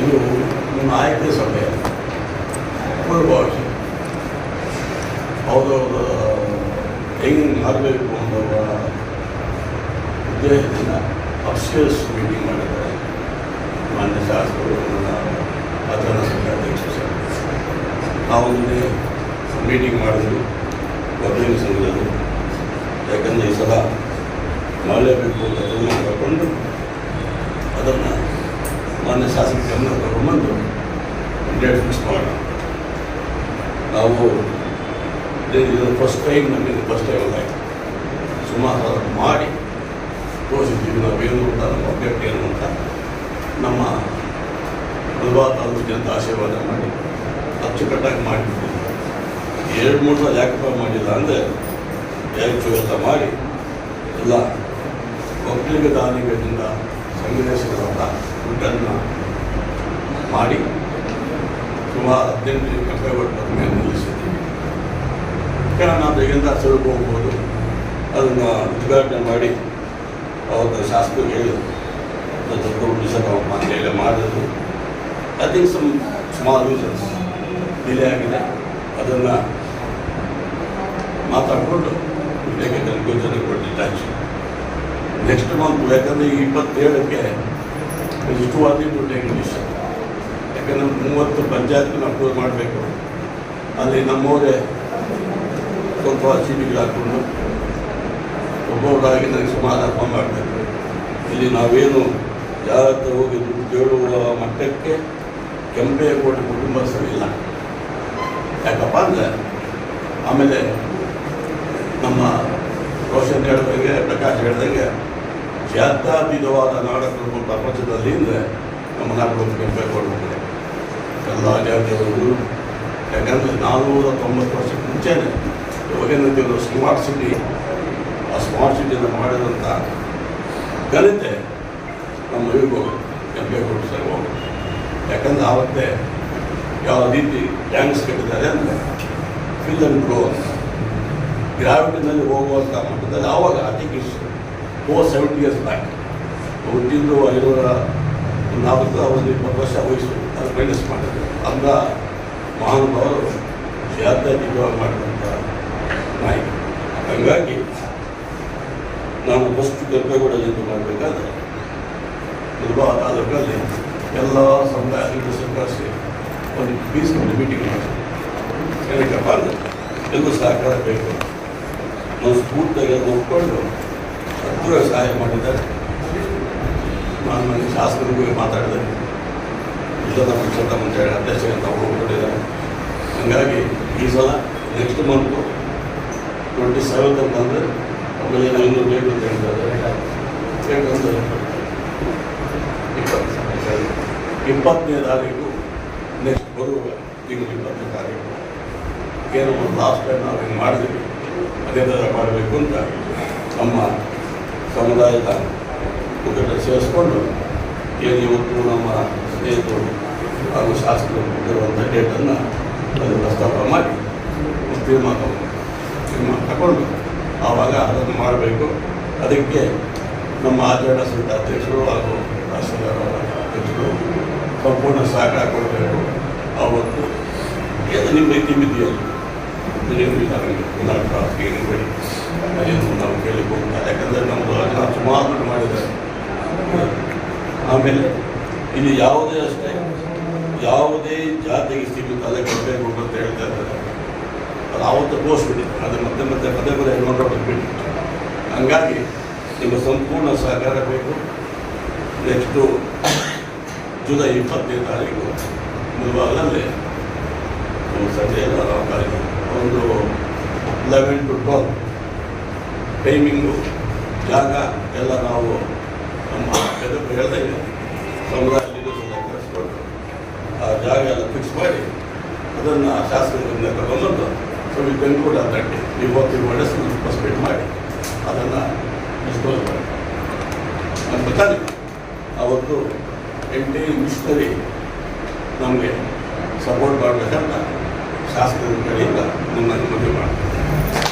ಇದು ನಾಯಕ ಸಭೆ. ಪೂರ್ವಭಾವಿ ಅವ್ರವ್ರ ಹೆಂಗೆ ಮಾಡಬೇಕು ಅನ್ನೋ ಉದ್ದೇಶದಿಂದ ಅಫ್ಸಿಯಸ್ ಮೀಟಿಂಗ್ ಮಾಡಿದ್ದಾರೆ. ಮಾನ್ಯ ಶಾಸಕರು ನನ್ನ ಸಭೆ ಅಧ್ಯಕ್ಷ ಸರ್ ನಾವು ನಿನ್ನೆ ಮೀಟಿಂಗ್ ಮಾಡಿದ್ವಿ ವಕೀಲ ಸಂಘದಲ್ಲಿ. ಯಾಕಂದರೆ ಈ ಸಲ ಮಾಡಲೇಬೇಕು ಅಂತ ತೀರ್ಮಾನ ತಗೊಂಡು ಅದನ್ನು ಮಾನ್ಯ ಶಾಸಕರನ್ನು ಕರ್ಕೊಂಡು ತಗೊಂಡ್ಬಂದು ಡೇಟ್ ಫಿಕ್ಸ್ ಮಾಡೋಣ ನಾವು ಇದು ಫಸ್ಟ್ ಟೈಮ್ ನಮಗೆ ಫಸ್ಟ್ ಟೈಮ್ ಅಲ್ಲ ಸುಮಾರು ಮಾಡಿ ತೋರಿಸಿದ್ದೀವಿ ನಾವೇನು ಅಂತ, ನಮ್ಮ ಅಭ್ಯರ್ಥಿ ಏನು ಅಂತ, ನಮ್ಮ ಮುಲ್ಬಾ ತಾಲೂಕು ಜನತೆ ಆಶೀರ್ವಾದ ಮಾಡಿ, ಅಚ್ಚುಕಟ್ಟಾಗಿ ಮಾಡಿಬಿಟ್ಟಿದ್ದೀವಿ ಎರಡು, ಮೂರು ಸಲ ಯಾಕಪ್ಪ ಮಾಡಿಲ್ಲ ಅಂದರೆ ಎರಡು ಮಾಡಿ ಎಲ್ಲ ಒಕ್ಕಲಿಗ ದಾನಿಗಳಿಂದ ಸಂವಿಧಾನದ ಊಟನ್ನು ಮಾಡಿ ಸುಮಾರು ಹದಿನೆಂಟು ಫೆಬ್ರವರಿ ಮೇಲೆ ನಿಲ್ಲಿಸಿದ್ದೀವಿ ಕಾರಣ ಬೇಗಿಂದ ಸುಲಭ ಹೋಗ್ಬೋದು. ಅದನ್ನು ಉದ್ಘಾಟನೆ ಮಾಡಿ ಅವತ್ತು ಶಾಸಕರು ಹೇಳಿ ದೊಡ್ಡ ಉಳಿಸೋದು ಮನೆಯಲ್ಲೇ ಮಾಡಿದ್ರು I think some small delay ಆಗಿದೆ. ಅದನ್ನು ಮಾತಾಡಿಕೊಂಡು ಇಲ್ಲಿಗೆ ಜನ ನೆಕ್ಸ್ಟ್ ಮಂತ್ ಯಾಕಂದರೆ ಇಪ್ಪತ್ತೇಳಕ್ಕೆ ಇಷ್ಟು ವಾದಿಟ್ಟು ಇಂಗ್ಲೀಷ್ ಯಾಕಂದ್ರೆ ಮೂವತ್ತು ಪಂಚಾಯತ್ಗೆ ನಾವು ಅಪ್ರೂವ್ ಮಾಡಬೇಕು. ಅಲ್ಲಿ ನಮ್ಮವರೇ ಸ್ವಲ್ಪ ಸೀಟಿಗಳು ಹಾಕ್ಕೊಂಡು ಒಬ್ಬೊಬ್ಬರಾಗಿ ನನಗೆ ಸಮಾರಂಭ ಮಾಡಬೇಕು. ಇಲ್ಲಿ ನಾವೇನು ಯಾರ ಹತ್ರ ಹೋಗಿ ದುಡ್ಡು ಕೇಳುವ ಮಟ್ಟಕ್ಕೆ ಕೆಂಪೇಗೌಡ ಸರಿಯಿಲ್ಲ ಯಾಕಪ್ಪ ಅಂದರೆ ಆಮೇಲೆ ನಮ್ಮ ರೋಷನ್ ಹೇಳ್ದಂಗೆ, ಪ್ರಕಾಶ್ ಹೇಳ್ದಂಗೆ ಜಾತ್ಯಾತೀತವಾದ ನಾಡಕರು ಪ್ರಪಂಚದಲ್ಲಿ ಅಂದರೆ ನಮ್ಮ ನಾಡಗಳು ಕೆಂಪೇಗೌಡರು ಎಲ್ಲ ಜಾತಿಯವರು ಯಾಕಂದರೆ ನಾನ್ನೂರ ತೊಂಬತ್ತು ವರ್ಷಕ್ಕೆ ಮುಂಚೆನೇ ಇವಾಗೇನಂತೀವಿ ಸ್ಮಾರ್ಟ್ ಸಿಟಿ ಆ ಸ್ಮಾರ್ಟ್ ಸಿಟಿಯನ್ನು ಮಾಡಿದಂಥ ಘನತೆ ನಮ್ಮ ಇರ್ಬೋದು ಕೆಂಪೇಗೌಡರು ಸರ್ ಯಾಕಂದರೆ ಆವತ್ತೇ ಯಾವ ರೀತಿ ಟ್ಯಾಂಕ್ಸ್ ಕಟ್ಟಿದ್ದಾರೆ ಅಂದರೆ ಫಿಲ್ ಅಂಡ್ ಗ್ರೋ ಅಂತ. ಗ್ರಾವಿಟಿನಲ್ಲಿ ಹೋಗುವಂಥ ಮಟ್ಟದಲ್ಲಿ ಆವಾಗ ಐ ಫೋರ್ ಸೆವೆಂಟಿ ಇಯರ್ಸ್ ಬ್ಯಾಕ್ ಹುಟ್ಟಿದ್ದು ಐನೂರ ನಾಲ್ಕು ಒಂದು ಇಪ್ಪತ್ತು ವರ್ಷ ವಯಸ್ಸು. ಅದು ಮೈನಸ್ ಮಾಡಿದ್ರು ಅಂದ ಮಹಾನುಭಾವರು ಜಾತ್ಯತೀತವಾಗಿ ಮಾಡಿದಂಥ ನಾಯಕ ಹಾಗಾಗಿ ನಾನು ಫಸ್ಟ್ ಕೆಂಪೇಗೌಡದಿಂದ ಮಾಡಬೇಕಾದ್ರೆ ನಿರ್ವಾಹ ತಾಲೂಕಲ್ಲಿ ಎಲ್ಲ ಸಮುದಾಯ ಸರ್ಕಾರ ಸೇರಿ ಒಂದು ಪೀಸ್ ಮೀಟಿಂಗ್ ಮಾಡಿದ್ರು ಅಂದರೆ ಎಲ್ಲೂ ಸಹಕಾರ ಬೇಕು. ನಾವು ಸ್ಫೂರ್ತಿಯಾಗಿ ಅದನ್ನ ಒಪ್ಕೊಂಡು ಸಹಾಯ ಮಾಡಿದ್ದಾರೆ. ನಾನು ನನಗೆ ಶಾಸಕರಿಗೂ ಮಾತಾಡಿದೆ. ಇಲ್ಲ ಪಕ್ಷದ ಮುಂಚೆ ಅಧ್ಯಕ್ಷ ಅಂತ ಅವರು ಒಪ್ಕೊಂಡಿದ್ದಾರೆ. ಹಾಗಾಗಿ ಈ ಸಲ ನೆಕ್ಸ್ಟ್ ಮಂತು ಟ್ವೆಂಟಿ ಸೆವೆಂತ್ ಅಂತಂದರೆ ಆಮೇಲೆ ಐನೂರು ಡೇಟ್ ಅಂತ ಹೇಳ್ತಾರೆ ಇಪ್ಪತ್ತು ಇಪ್ಪತ್ತನೇ ತಾರೀಕು ನೆಕ್ಸ್ಟ್ ಬರುವ ತಿಂಗಳು ಇಪ್ಪತ್ತನೇ ತಾರೀಕು. ಏನೋ ಲಾಸ್ಟ್ ಟೈಮ್ ನಾವು ಹಿಂಗೆ ಮಾಡಿದ್ವಿ. ಅದೇ ಥರ ಮಾಡಬೇಕು ಅಂತ ನಮ್ಮ ಸಮುದಾಯದ ಮುಖಂಡ ಸೇರಿಸ್ಕೊಂಡು ಏನು ಇವತ್ತು ನಮ್ಮ ಸ್ನೇಹಿತರು ಹಾಗೂ ಶಾಸಕರು ಇರುವಂಥ ಡೇಟನ್ನು ಅದನ್ನು ಪ್ರಸ್ತಾಪ ಮಾಡಿ ತೀರ್ಮಾನ ತೀರ್ಮಾನ ತಗೊಂಡು ಆವಾಗ ಅದನ್ನು ಮಾಡಬೇಕು. ಅದಕ್ಕೆ ನಮ್ಮ ಆಚರಣ ಸಂಘದ ಅಧ್ಯಕ್ಷರು ಹಾಗೂ ರಾಷ್ಟ್ರದ ಅಧ್ಯಕ್ಷರು ಸಂಪೂರ್ಣ ಸಹಕಾರ ಕೊಡಬೇಕು. ಅವತ್ತು ಏನು ನಿಮ್ಮ ರೀತಿ ಇಲ್ಲ ನಮಗೆ ಏನು ಬೇಡಿ ನಾವು ಕೇಳಲಿಕ್ಕೆ ಯಾಕಂದರೆ ನಮ್ಮದು ನಾವು ಸುಮಾರು ಮಾಡಿದ್ದಾರೆ ಆಮೇಲೆ ಇಲ್ಲಿ ಯಾವುದೇ ಅಷ್ಟೇ ಯಾವುದೇ ಜಾತಿಗೆ ಸೀಮಿತ ಅಲ್ಲ ಕೊಡಬೇಕು ಅಂತ ಹೇಳ್ತಾ ಇದ್ದಾರೆ ಅದು ಆವತ್ತು ತೋರಿಸ್ಬಿಟ್ಟಿದೆ ಅದು ಮತ್ತೆ ಮತ್ತೆ ಪದೇ ಪದೇ ನೋಡೋದು ಬಿಟ್ಟು ಹಂಗಾಗಿ ನಿಮ್ಮ ಸಂಪೂರ್ಣ ಸಹಕಾರ ಬೇಕು ನೆಕ್ಸ್ಟು ಜುಲೈ ಇಪ್ಪತ್ತನೇ ತಾರೀಕು ಒಂದು ಸಂಜೆ ಎಲ್ಲ ನಾವು ಒಂದು ಲೆವೆನ್ ಟು ಟ್ವೆಲ್ ಟೈಮಿಂಗು ಜಾಗ ಎಲ್ಲ ನಾವು ನಮ್ಮ ಎದುರು ಹೇಳ್ತೇವೆ ಸಮುದಾಯ ಕಳಿಸ್ಕೊಂಡು ಕರೆಸ್ಕೊಂಡು ಆ ಜಾಗ ಎಲ್ಲ ಫಿಕ್ಸ್ ಮಾಡಿ ಅದನ್ನು ಶಾಸಕರಿಂದ ತಗೊಂಡು ಸೊ ಕನ್ಕ್ಲೂಡ್ ಆನ್ ದಟ್ ನೀವು ವಿ ವರ್ಕ್ ಇನ್ ವರ್ಡಸ್ ಮಾಡಿ ಅದನ್ನು ಡಿಸ್ಪೋಸ್ ಮಾಡಿ. ನಮ್ಮ ಗೊತ್ತಾಗಿ ಅವತ್ತು ಮಿಷನರಿ ನಮಗೆ ಸಪೋರ್ಟ್ ಮಾಡಬೇಕಂತ ಶಾಸಕರುಗಳಿಂದ ನಿಮ್ಮನ್ನು ಮನವಿ ಮಾಡ್ತೇನೆ.